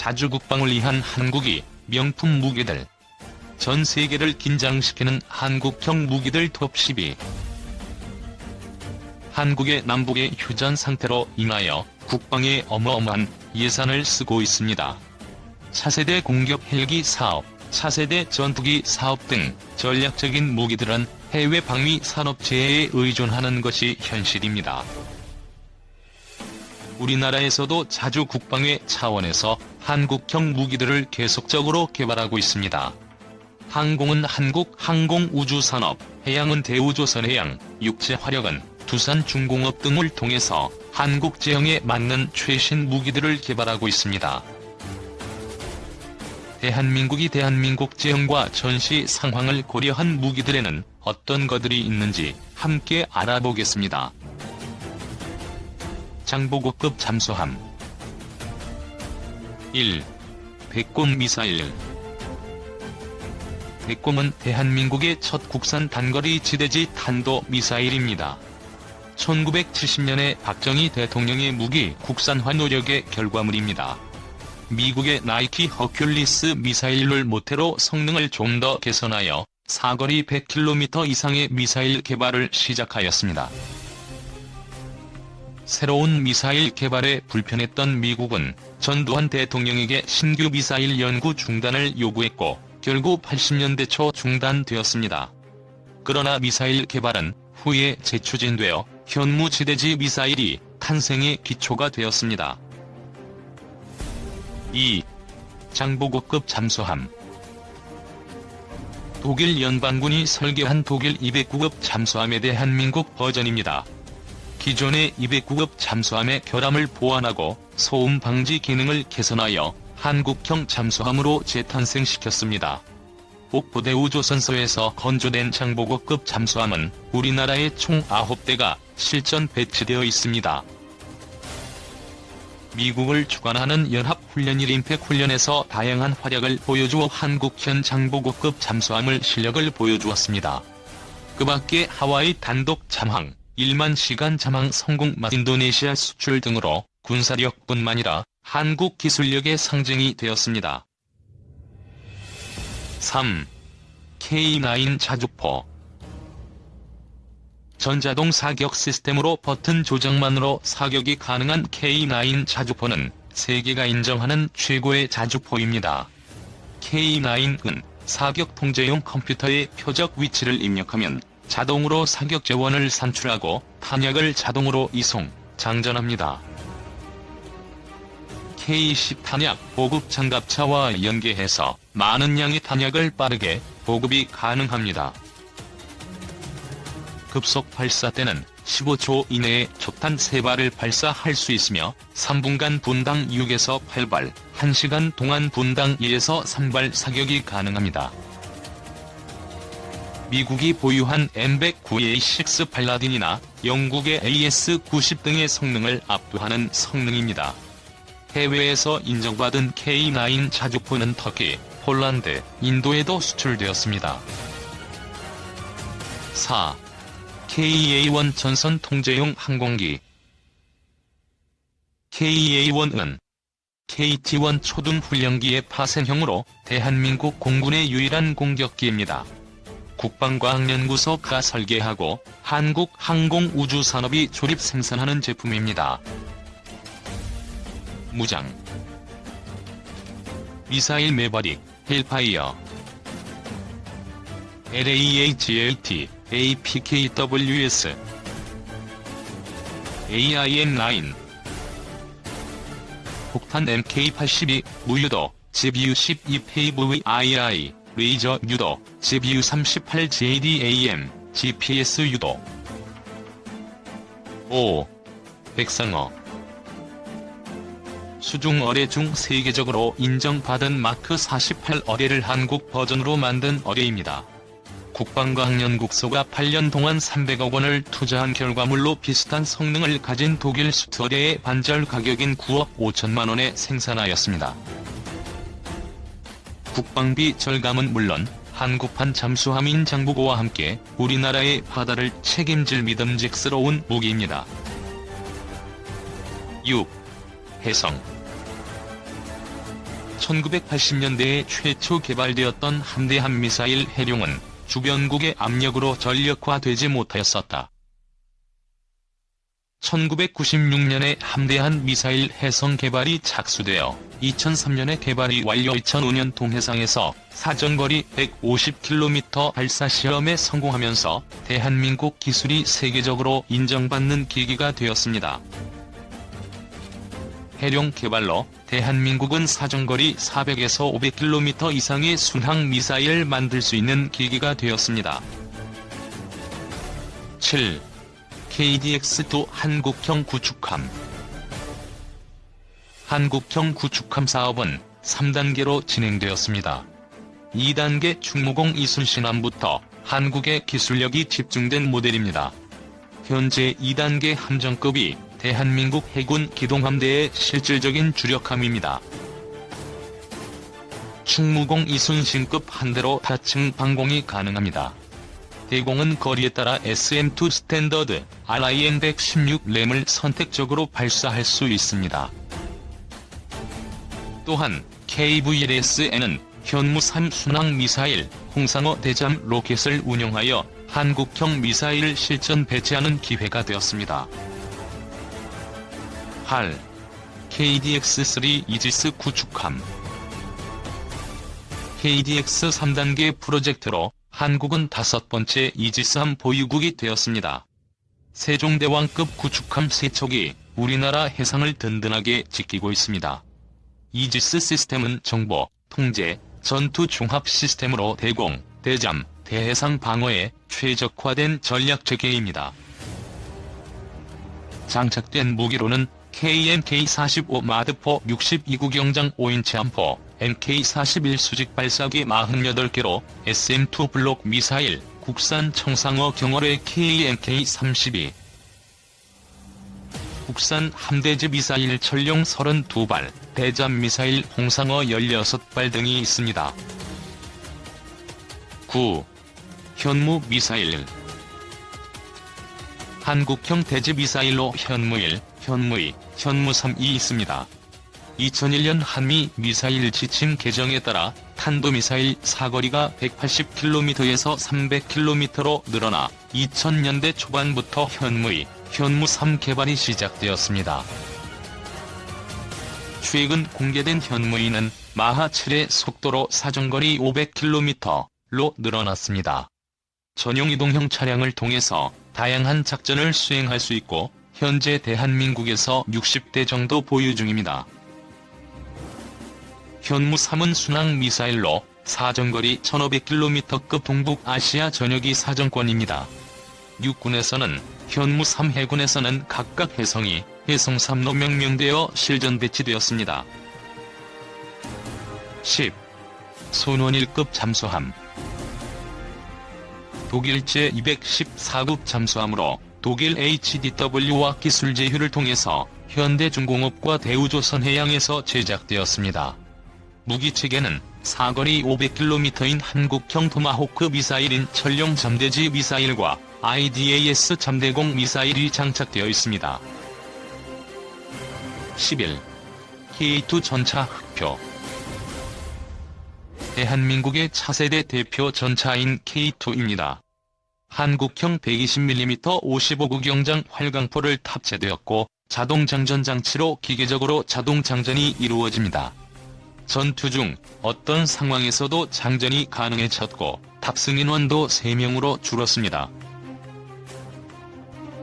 자주 국방을 위한 한국이 명품 무기들. 전 세계를 긴장시키는 한국형 무기들 톱12. 한국의 남북의 휴전 상태로 인하여 국방에 어마어마한 예산을 쓰고 있습니다. 차세대 공격 헬기 사업, 차세대 전투기 사업 등 전략적인 무기들은 해외 방위 산업체에 의존하는 것이 현실입니다. 우리나라에서도 자주 국방의 차원에서 한국형 무기들을 계속적으로 개발하고 있습니다. 항공은 한국 항공우주산업, 해양은 대우조선해양, 육체화력은 두산중공업 등을 통해서 한국 제형에 맞는 최신 무기들을 개발하고 있습니다. 대한민국이 대한민국 제형과 전시 상황을 고려한 무기들에는 어떤 것들이 있는지 함께 알아보겠습니다. 장보고급 잠수함 1. 백곰 미사일 백곰은 대한민국의 첫 국산 단거리 지대지 탄도 미사일입니다. 1970년에 박정희 대통령의 무기 국산화 노력의 결과물입니다. 미국의 나이키 허큘리스 미사일을 모태로 성능을 좀 더 개선하여 사거리 100km 이상의 미사일 개발을 시작하였습니다. 새로운 미사일 개발에 불편했던 미국은 전두환 대통령에게 신규 미사일 연구 중단을 요구했고 결국 80년대 초 중단되었습니다. 그러나 미사일 개발은 후에 재추진되어 현무지대지 미사일이 탄생의 기초가 되었습니다. 2. 장보고급 잠수함 독일 연방군이 설계한 독일 209급 잠수함의 대한민국 버전입니다. 기존의 209급 잠수함의 결함을 보완하고 소음 방지 기능을 개선하여 한국형 잠수함으로 재탄생시켰습니다. 옥부대 우조선소에서 건조된 장보고급 잠수함은 우리나라에 총 9대가 실전 배치되어 있습니다. 미국을 주관하는 연합훈련 1임팩 훈련에서 다양한 활약을 보여주어 한국현 장보고급 잠수함을 실력을 보여주었습니다. 그 밖에 하와이 단독 잠항, 1만 시간 잠항 성공 마 인도네시아 수출 등으로 군사력뿐만 아니라 한국 기술력의 상징이 되었습니다. 3. K9 자주포 전자동 사격 시스템으로 버튼 조정만으로 사격이 가능한 K9 자주포는 세계가 인정하는 최고의 자주포입니다. K9은 사격 통제용 컴퓨터의 표적 위치를 입력하면 자동으로 사격 재원을 산출하고 탄약을 자동으로 이송, 장전합니다. K10 탄약 보급 장갑차와 연계해서 많은 양의 탄약을 빠르게 보급이 가능합니다. 급속 발사 때는 15초 이내에 초탄 3발을 발사할 수 있으며 3분간 분당 6에서 8발, 1시간 동안 분당 2에서 3발 사격이 가능합니다. 미국이 보유한 M109A6 팔라딘이나 영국의 AS90 등의 성능을 압도하는 성능입니다. 해외에서 인정받은 K9 자주포는 터키, 폴란드, 인도에도 수출되었습니다. 4. KA-1 전선 통제용 항공기 KA-1은 KT-1 초등 훈련기의 파생형으로 대한민국 공군의 유일한 공격기입니다. 국방과학연구소가 설계하고 한국 항공우주산업이 조립 생산하는 제품입니다. 무장. 미사일 매버릭, 헬파이어. LAHLT, APKWS AIM-9 폭탄 MK82, 무유도, GBU-12 PAVII, 레이저 유도, GBU-38 JDAM, GPS 유도 5. 백상어 수중 어뢰 중 세계적으로 인정받은 마크 48 어뢰를 한국 버전으로 만든 어뢰입니다. 국방과학연구소가 8년 동안 300억 원을 투자한 결과물로 비슷한 성능을 가진 독일 수트어뢰의 반절 가격인 9억 5천만 원에 생산하였습니다. 국방비 절감은 물론 한국판 잠수함인 장보고와 함께 우리나라의 바다를 책임질 믿음직스러운 무기입니다. 6. 해성 1980년대에 최초 개발되었던 함대함 미사일 해룡은 주변국의 압력으로 전력화되지 못하였었다. 1996년에 함대한 미사일 해성 개발이 착수되어 2003년에 개발이 완료 2005년 동해상에서 사정거리 150km 발사 시험에 성공하면서 대한민국 기술이 세계적으로 인정받는 계기가 되었습니다. 해룡 개발로 대한민국은 사정거리 400에서 500km 이상의 순항 미사일을 만들 수 있는 계기가 되었습니다. 7. KDX-2 한국형 구축함 한국형 구축함 사업은 3단계로 진행되었습니다. 2단계 충무공 이순신함부터 한국의 기술력이 집중된 모델입니다. 현재 2단계 함정급이 대한민국 해군 기동함대의 실질적인 주력함입니다. 충무공 이순신급 한 대로 다층 방공이 가능합니다. 대공은 거리에 따라 SM2 스탠더드 RIN-116 램을 선택적으로 발사할 수 있습니다. 또한 KVLSN은 현무3 순항 미사일 홍상어 대잠 로켓을 운용하여 한국형 미사일 실전 배치하는 기회가 되었습니다. 8. KDX-3 이지스 구축함 KDX 3단계 프로젝트로 한국은 다섯 번째 이지스함 보유국이 되었습니다. 세종대왕급 구축함 3척이 우리나라 해상을 든든하게 지키고 있습니다. 이지스 시스템은 정보, 통제, 전투 종합 시스템으로 대공, 대잠, 대해상 방어에 최적화된 전략 체계입니다. 장착된 무기로는 KMK-45 마드포 62구경장 5인치 함포, MK-41 수직 발사기 48개로 SM-2 블록 미사일, 국산 청상어 경월의 KMK-32, 국산 함대지 미사일 전용 32발, 대잠 미사일 홍상어 16발 등이 있습니다. 9. 현무 미사일 한국형 대지 미사일로 현무일, 현무이, 현무3이 있습니다. 2001년 한미 미사일 지침 개정에 따라 탄도미사일 사거리가 180km에서 300km로 늘어나 2000년대 초반부터 현무이, 현무3 개발이 시작되었습니다. 최근 공개된 현무이는 마하 7의 속도로 사정거리 500km로 늘어났습니다. 전용 이동형 차량을 통해서 다양한 작전을 수행할 수 있고 현재 대한민국에서 60대 정도 보유 중입니다. 현무 3은 순항 미사일로 사정거리 1500km급 동북아시아 전역이 사정권입니다. 육군에서는 현무 3 해군에서는 각각 해성이, 해성 3로 명명되어 실전 배치되었습니다. 10. 손원일급 잠수함 독일 제 214급 잠수함으로 독일 HDW와 기술 제휴를 통해서 현대중공업과 대우조선 해양에서 제작되었습니다. 무기 체계는 사거리 500km인 한국형 토마호크 미사일인 천령 잠대지 미사일과 IDAS 잠대공 미사일이 장착되어 있습니다. 11. K2 전차 흑표 대한민국의 차세대 대표 전차인 K2입니다. 한국형 120mm 55구경장 활강포를 탑재되었고 자동 장전 장치로 기계적으로 자동 장전이 이루어집니다. 전투 중 어떤 상황에서도 장전이 가능해졌고 탑승 인원도 3명으로 줄었습니다.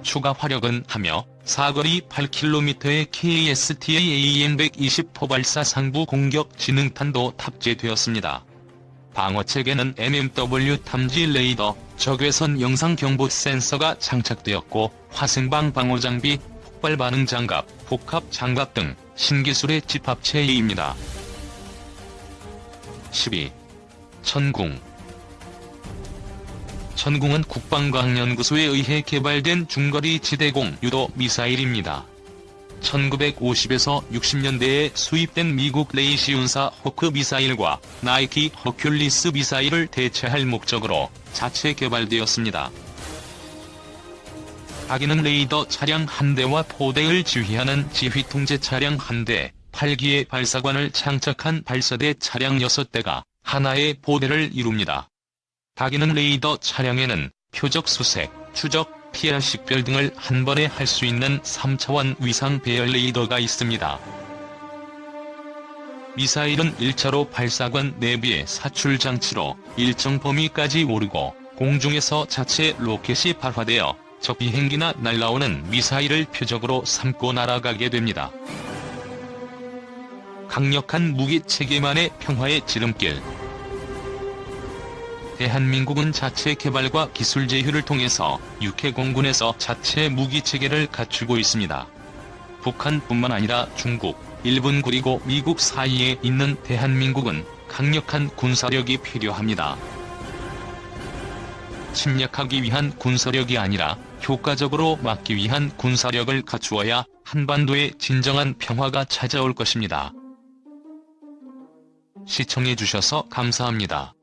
추가 화력은 하며 사거리 8km의 KSTA AM-120 포발사 상부 공격 지능탄도 탑재되었습니다. 방어체계는 MMW 탐지 레이더, 적외선 영상 경보 센서가 장착되었고 화생방 방어 장비, 폭발 반응 장갑, 복합 장갑 등 신기술의 집합체입니다. 12. 천궁 천궁은 국방과학연구소에 의해 개발된 중거리 지대공 유도 미사일입니다. 1950에서 60년대에 수입된 미국 레이시운사 호크 미사일과 나이키 허큘리스 미사일을 대체할 목적으로 자체 개발되었습니다. 아기는 레이더 차량 한 대와 포대를 지휘하는 지휘통제 차량 한 대, 8기의 발사관을 장착한 발사대 차량 6대가 하나의 보대를 이룹니다. 다기능 레이더 차량에는 표적 수색, 추적, 피할 식별 등을 한 번에 할 수 있는 3차원 위상 배열 레이더가 있습니다. 미사일은 1차로 발사관 내부의 사출 장치로 일정 범위까지 오르고 공중에서 자체 로켓이 발화되어 적 비행기나 날라오는 미사일을 표적으로 삼고 날아가게 됩니다. 강력한 무기 체계만의 평화의 지름길. 대한민국은 자체 개발과 기술 제휴를 통해서 육해 공군에서 자체 무기 체계를 갖추고 있습니다. 북한뿐만 아니라 중국, 일본 그리고 미국 사이에 있는 대한민국은 강력한 군사력이 필요합니다. 침략하기 위한 군사력이 아니라 효과적으로 막기 위한 군사력을 갖추어야 한반도에 진정한 평화가 찾아올 것입니다. 시청해주셔서 감사합니다.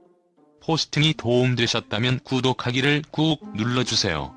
포스팅이 도움되셨다면 구독하기를 꾹 눌러주세요.